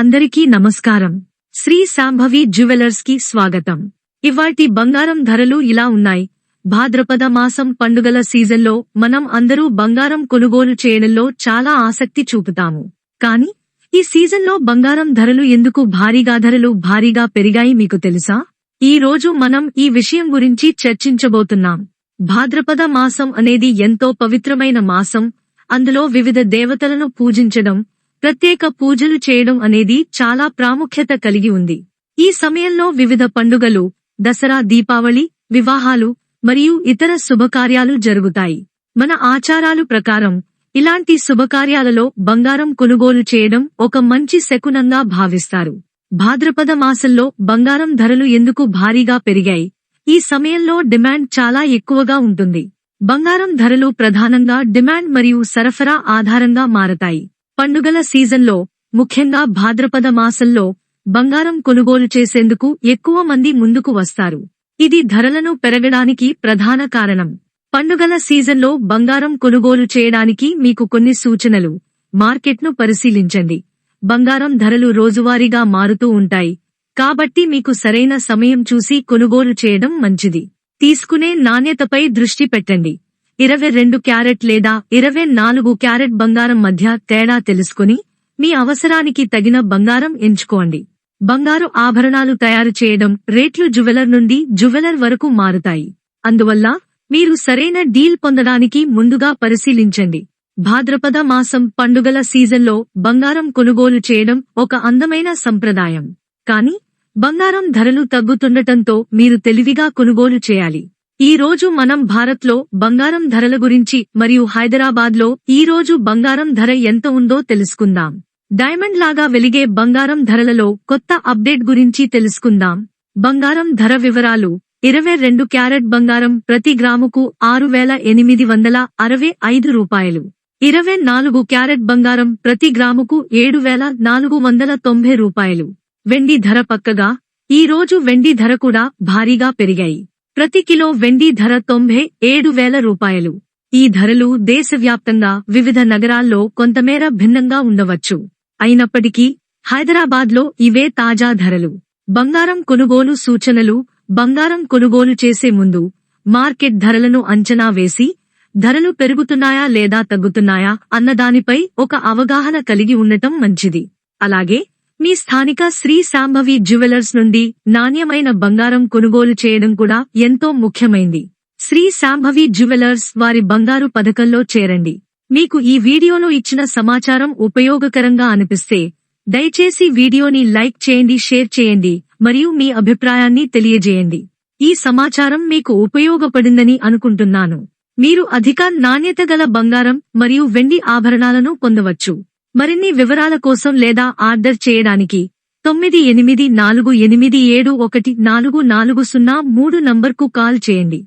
అందరికీ నమస్కారం. శ్రీ శాంభవి జ్యువెలర్స్కి స్వాగతం. ఇవాటి బంగారం ధరలు ఇలా ఉన్నాయి. భాద్రపద మాసం పండుగల సీజన్లో మనం అందరూ బంగారం కొనుగోలు చేయడంలో చాలా ఆసక్తి చూపుతాము. కానీ ఈ సీజన్లో బంగారం ధరలు ఎందుకు భారీగా ధరలు భారీగా పెరిగాయి మీకు తెలుసా? ఈ రోజు మనం ఈ విషయం గురించి చర్చించబోతున్నాం. భాద్రపద మాసం అనేది ఎంతో పవిత్రమైన మాసం. అందులో వివిధ దేవతలను పూజించడం ప్రత్యేక పూజలు చేయడం అనేది చాలా ప్రాముఖ్యత కలిగి ఉంది. ఈ సమయంలో వివిధ పండుగలు దసరా దీపావళి వివాహాలు మరియు ఇతర శుభకార్యాలు జరుగుతాయి. మన ఆచారాలు ప్రకారం ఇలాంటి శుభకార్యాలలో బంగారం కొనుగోలు చేయడం ఒక మంచి శకునంగా భావిస్తారు. భాద్రపద మాసంలో బంగారం ధరలు ఎందుకు భారీగా పెరిగాయి? ఈ సమయంలో డిమాండ్ చాలా ఎక్కువగా ఉంటుంది. బంగారం ధరలు ప్రధానంగా డిమాండ్ మరియు సరఫరా ఆధారంగా మారతాయి. పండుగల సీజన్లో ముఖ్యంగా భాద్రపద మాసంలో బంగారం కొనుగోలు చేసేందుకు ఎక్కువ మంది ముందుకు వస్తారు. ఇది ధరలను పెరగడానికి ప్రధాన కారణం. పండుగల సీజన్లో బంగారం కొనుగోలు చేయడానికి మీకు కొన్ని సూచనలు. మార్కెట్ను పరిశీలించండి. బంగారం ధరలు రోజువారీగా మారుతూ ఉంటాయి. కాబట్టి మీకు సరైన సమయం చూసి కొనుగోలు చేయడం మంచిది. తీసుకునే నాణ్యతపై దృష్టి పెట్టండి. ఇరవై రెండు క్యారెట్ లేదా ఇరవై నాలుగు క్యారెట్ బంగారం మధ్య తేడా తెలుసుకుని మీ అవసరానికి తగిన బంగారం ఎంచుకోండి. బంగారు ఆభరణాలు తయారు చేయడం రేట్లు జువెలర్ నుండి జువెలర్ వరకు మారుతాయి. అందువల్ల మీరు సరైన డీల్ పొందడానికి ముందుగా పరిశీలించండి. భాద్రపద మాసం పండుగల సీజన్లో బంగారం కొనుగోలు చేయడం ఒక అందమైన సంప్రదాయం. కానీ బంగారం ధరలు తగ్గుతుండటంతో మీరు తెలివిగా కొనుగోలు చేయాలి. ఈ రోజు మనం భారత్లో బంగారం ధరల గురించి మరియు హైదరాబాద్లో ఈ రోజు బంగారం ధర ఎంత ఉందో తెలుసుకుందాం. డైమండ్ లాగా వెలిగే బంగారం ధరలలో కొత్త అప్డేట్ గురించి తెలుసుకుందాం. బంగారం ధర వివరాలు ఇరవై రెండు క్యారెట్ బంగారం ప్రతి గ్రాముకు ఆరు వేల ఎనిమిది వందల అరవై ఐదు రూపాయలు. ఇరవై నాలుగు క్యారెట్ బంగారం ప్రతి గ్రాముకు ఏడు వేల నాలుగు వందల తొంభై రూపాయలు. వెండి ధర పక్కగా ఈ రోజు వెండి ధర కూడా భారీగా పెరిగాయి. ప్రతి కిలో వెండి ధర తొంభై ఏడు వేల రూపాయలు. ఈ ధరలు దేశవ్యాప్తంగా వివిధ నగరాల్లో కొంతమేర భిన్నంగా ఉండవచ్చు. అయినప్పటికీ హైదరాబాద్లో ఇవే తాజా ధరలు. బంగారం కొనుగోలు సూచనలు బంగారం కొనుగోలు చేసే ముందు మార్కెట్ ధరలను అంచనా వేసి ధరలు పెరుగుతున్నాయా లేదా తగ్గుతున్నాయా అన్నదానిపై ఒక అవగాహన కలిగి ఉండటం మంచిది. అలాగే మీ స్థానిక శ్రీ శాంభవి జ్యువెలర్స్ నుండి నాణ్యమైన బంగారం కొనుగోలు చేయడం కూడా ఎంతో ముఖ్యమైంది. శ్రీ శాంభవి జ్యువెలర్స్ వారి బంగారు పథకంలో చేరండి. మీకు ఈ వీడియోలో ఇచ్చిన సమాచారం ఉపయోగకరంగా అనిపిస్తే దయచేసి వీడియోని లైక్ చేయండి షేర్ చేయండి మరియు మీ అభిప్రాయాన్ని తెలియజేయండి. ఈ సమాచారం మీకు ఉపయోగపడిందని అనుకుంటున్నాను. మీరు అధిక నాణ్యత గల బంగారం మరియు వెండి ఆభరణాలను పొందవచ్చు. మరిన్ని వివరాల కోసం లేదా ఆర్డర్ చేయడానికి తొమ్మిది ఎనిమిది నాలుగు ఎనిమిది ఏడు ఒకటి నాలుగు నాలుగు సున్నా మూడు నంబర్కు కాల్ చేయండి.